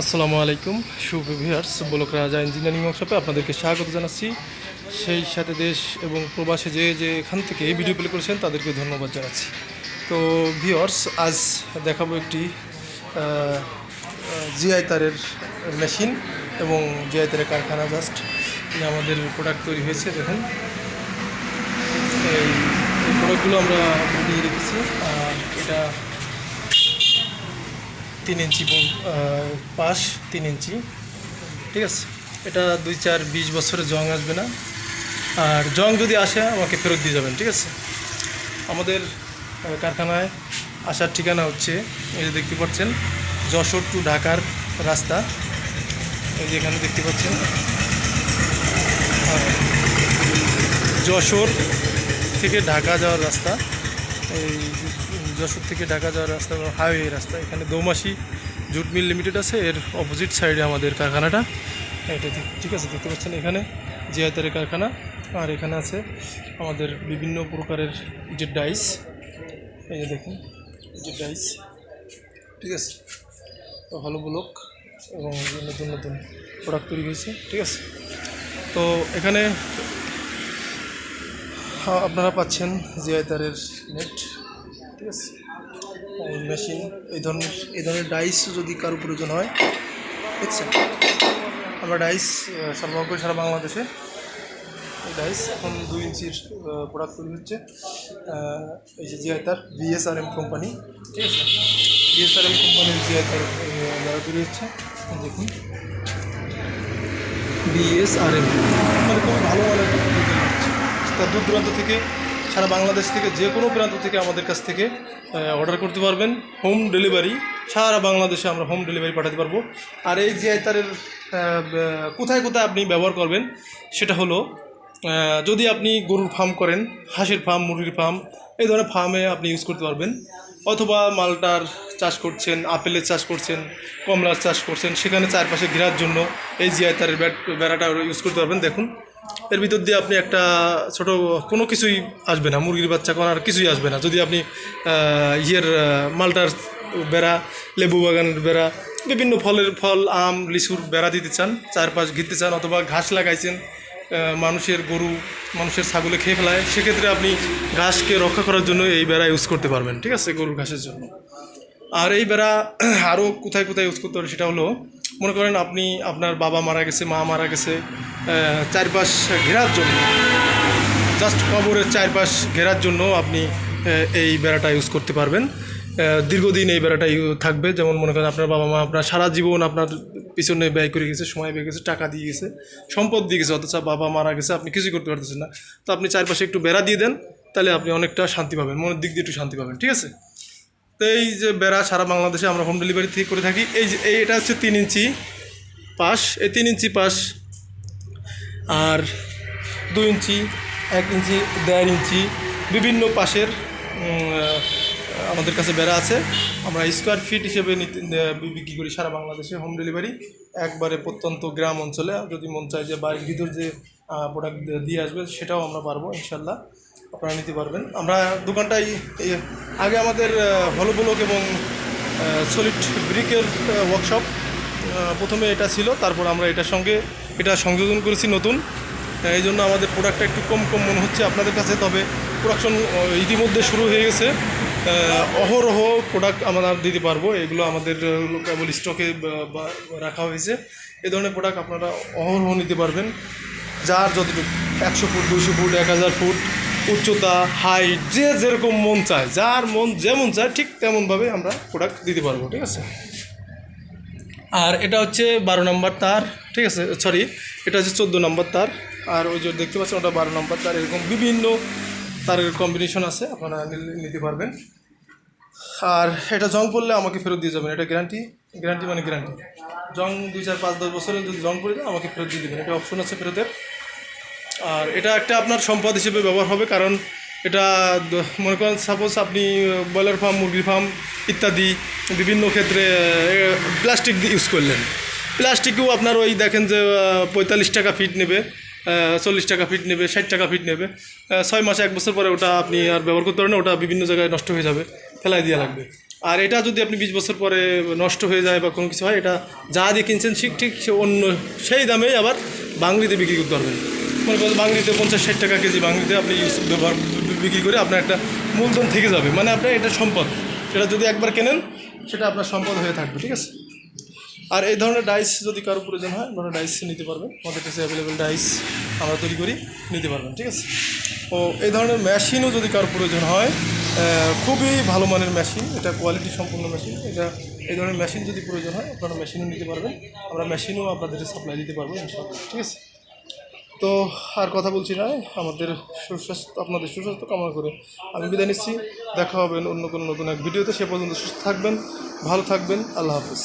আসসালামু আলাইকুম শুভ ভিউয়ার্স, বলক রাজা ইঞ্জিনিয়ারিং ওয়ার্কশপে আপনাদেরকে স্বাগত জানাচ্ছি। সেই সাথে দেশ এবং প্রবাসে যে যে এখান থেকে ভিডিও প্লে করেছেন, তাদেরকে ধন্যবাদ জানাচ্ছি। তো ভিউয়ার্স, আজ দেখাবো একটি জিআই তারের মেশিন এবং জিআই তারের কারখানা জাস্ট। আমাদের প্রোডাক্ট তৈরি হয়েছে, দেখুন। এই প্রোডাক্টগুলো আমরা রেখেছি। এটা তিন ইঞ্চি পাশ, তিন ইঞ্চি। ঠিক আছে? এটা দুই চার বিশ বছরে জং আসবে না। আর জং যদি আসে, আমাকে ফেরত দিয়ে যাবেন, ঠিক আছে? আমাদের কারখানায় আসার ঠিকানা হচ্ছে, এই যে দেখতে পাচ্ছেন, যশোর টু ঢাকার রাস্তা। এই যে এখানে দেখতে পাচ্ছেন। যশোর থেকে ঢাকা যাওয়ার রাস্তা। এই যশোর থেকে ঢাকা যাওয়ার রাস্তা হাইওয়ে রাস্তা। এখানে দৌমাসি জুট মিল লিমিটেড আছে, এর অপোজিট সাইডে আমাদের কারখানাটা। এটা ঠিক- আছে, দেখতে পাচ্ছেন এখানে জিয়াতারের কারখানা। আর এখানে আছে আমাদের বিভিন্ন প্রকারের ইটের ডাইস এই যে দেখুন ইটের ডাইস ঠিক আছে? তো ভালো ব্লক এবং নতুন নতুন প্রোডাক্ট তৈরি হয়েছে, ঠিক আছে? তো এখানে আপনারা পাচ্ছেন জিআই তারের নেট ঠিক আছে? মেশিন এই ধরনের এই ধরনের ডাইস যদি কারও প্রয়োজন হয় বুঝছেন আমরা ডাইস সরবরাহ করি সারা বাংলাদেশে এই ডাইস এখন দুই ইঞ্চির প্রোডাক্ট তৈরি হচ্ছে। এই যে জিআই তার বিএসআরএম কোম্পানি ঠিক আছে? বিএসআরএম কোম্পানির জিআই তার দ্বারা তৈরি হচ্ছে। দেখুন। বিএসআরএম মানে খুব ভালো মানের তা দূর দূরান্ত থেকে, সারা বাংলাদেশ থেকে যে কোনো প্রান্ত থেকে আমাদের কাছ থেকে অর্ডার করতে পারবেন। হোম ডেলিভারি সারা বাংলাদেশে আমরা হোম ডেলিভারি পাঠাতে পারব। আর এই যে তারের কোথায় কোথায় আপনি ব্যবহার করবেন, সেটা হলো যদি আপনি গরুর ফার্ম করেন, হাঁসের ফার্ম মুরগির ফার্ম এই ধরনের ফার্মে আপনি ইউজ করতে পারবেন। অথবা মালটার চাষ করছেন, আপেলের চাষ করছেন, কমলার চাষ করছেন, সেখানে চারপাশে ঘেরার জন্য এই জিআই তারের বেড়াটা ইউজ করতে পারবেন। দেখুন এর ভিতর দিয়ে আপনি একটা ছোট কোনো কিছুই আসবে না, মুরগির বাচ্চা কোনো আর কিছুই আসবে না। যদি আপনি ইয়ের মালটার বেড়া, লেবু বাগানের বেড়া, বিভিন্ন ফলের ফল, আম, লিচুর বেড়া দিতে চান, চারপাশ ঘিরতে চান, অথবা ঘাস লাগাইছেন মানুষের গরু, মানুষের ছাগলে খেয়ে ফেলায়, সেক্ষেত্রে আপনি ঘাসকে রক্ষা করার জন্য এই বেড়া ইউজ করতে পারবেন, ঠিক আছে? গরুর ঘাসের জন্য। আর এই বেড়া আরও কোথায় কোথায় ইউজ করতে পারেন সেটা হলো মনে করেন আপনি, আপনার বাবা মারা গেছে, মা মারা গেছে চারপাশ ঘেরার জন্য জাস্ট কবরের চারপাশ ঘেরার জন্য আপনি এই বেড়াটা ইউজ করতে পারবেন। দীর্ঘদিন এই বেড়াটা থাকবে, যেমন মনে করেন আপনার বাবা মা, আপনার সারা জীবন আপনার পিছনে ব্যয় করে গেছে, সময় ব্যয় গেছে টাকা দিয়ে গেছে, সম্পদ দিয়ে গেছে, অথচ বাবা মারা গেছে, আপনি কিছুই করতে পারতেছেন না। তো আপনি চারপাশে একটু বেড়া দিয়ে দেন, তাহলে আপনি অনেকটা শান্তি পাবেন, মনের দিক দিয়ে একটু শান্তি পাবেন, ঠিক আছে? এই যে বেড়া সারা বাংলাদেশে আমরা হোম ডেলিভারি থেকে করে থাকি। এই যে এটা হচ্ছে তিন ইঞ্চি পাশ। এই তিন ইঞ্চি পাশ আর দু ইঞ্চি, এক ইঞ্চি, দেড় ইঞ্চি বিভিন্ন পাশের আমাদের কাছে বেড়া আছে। আমরা স্কোয়ার ফিট হিসেবে বিক্রি করি সারা বাংলাদেশে হোম ডেলিভারি একবারে প্রত্যন্ত গ্রাম অঞ্চলে। যদি মন চায় যে বাড়ির ভিতর যে প্রোডাক্ট দিয়ে আসবে, সেটাও আমরা পারব ইনশাল্লাহ আপনারা নিতে পারবেন। আমরা দোকানটাই আগে আমাদের হলো ব্লক এবং সলিড ব্রিকের ওয়ার্কশপ প্রথমে এটা ছিল, তারপর আমরা এটার সঙ্গে, এটা সংযোজন করেছি নতুন। এই জন্য আমাদের প্রোডাক্টটা একটু কম কম মনে হচ্ছে আপনাদের কাছে, তবে প্রোডাকশন ইতিমধ্যে শুরু হয়ে গেছে। অহরহ প্রোডাক্ট আমরা দিতে পারব। এগুলো আমাদের কেবল স্টকে রাখা হয়েছে। এ ধরনের প্রোডাক্ট আপনারা অহরহ নিতে পারবেন। যার যতটুকু, একশো ফুট দুশো ফুট, এক হাজার ফুট উচ্চতা হাইট যে যেরকম মন চায়, যার মন যেমন চায়, ঠিক তেমনভাবে আমরা প্রোডাক্ট দিতে পারব, ঠিক আছে? আর এটা হচ্ছে বারো নম্বর তার, ঠিক আছে? সরি এটা হচ্ছে চোদ্দ নম্বর তার। আর ওই যে দেখতে পাচ্ছেন, ওটা বারো নম্বর তার, এরকম বিভিন্ন তারের কম্বিনেশন আছে, আপনারা নিতে পারবেন। আর এটা জং পড়লে আমাকে ফেরত দিয়ে যাবেন, এটা গ্যারান্টি গ্যারান্টি মানে গ্যারান্টি। জং দুই চার পাঁচ দশ বছরে যদি জং পড়ে যায় আমাকে ফেরত দিয়ে দেবেন। এটা অপশন আছে ফেরতের। আর এটা একটা আপনার সম্পদ হিসেবে ব্যবহার হবে, কারণ এটা, মনে করেন সাপোজ আপনি ব্রয়লার ফার্ম মুরগির ফার্ম ইত্যাদি বিভিন্ন ক্ষেত্রে প্লাস্টিক ইউজ করলেন। প্লাস্টিকেও আপনার ওই দেখেন যে পঁয়তাল্লিশ টাকা ফিট নেবে চল্লিশ টাকা ফিট নেবে, ষাট টাকা ফিট নেবে ছয় মাসে এক বছর পরে ওটা আপনি আর ব্যবহার করতে পারেন ওটা বিভিন্ন জায়গায় নষ্ট হয়ে যাবে, ফেলাই দেওয়া লাগবে। আর এটা যদি আপনি বিশ বছর পরে নষ্ট হয়ে যায় বা কোনো কিছু হয়, এটা যা দিয়ে কিনছেন ঠিক ঠিক অন্য সেই দামেই আবার বাংলিতে বিক্রি করতে পারবেন। মনে করেন বাংলিতে পঞ্চাশ ষাট টাকা কেজি বাংলিতে আপনি ব্যবহার বিক্রি করে আপনার একটা মূলধন থেকে যাবে। মানে আপনার এটা সম্পদ। সেটা যদি একবার কেনেন, সেটা আপনার সম্পদ হয়ে থাকবে, ঠিক আছে? আর এই ধরনের ডাইস যদি কারও প্রয়োজন হয় আপনারা ডাইস নিতে পারবেন। আমাদের কাছে অ্যাভেলেবেল ডাইস আমরা তৈরি করি, নিতে পারবেন, ঠিক আছে? ও এই ধরনের মেশিনও যদি কারও প্রয়োজন হয় খুবই ভালো মানের মেশিন এটা কোয়ালিটি সম্পূর্ণ মেশিন এটা এই ধরনের মেশিন যদি প্রয়োজন হয়, আপনারা মেশিনও নিতে পারবেন। আমরা মেশিনও আপনাদের সাপ্লাই দিতে পারব, ইনশাআল্লাহ, ঠিক আছে? তো আর কথা বলছি না, আমাদের সুস্বাস্থ্য, আপনাদের সুস্বাস্থ্য কামনা করে আমি বিদায় নিচ্ছি। দেখা হবেন অন্য কোনো নতুন এক ভিডিওতে। সে পর্যন্ত সুস্থ থাকবেন, ভালো থাকবেন, আল্লাহ হাফিজ।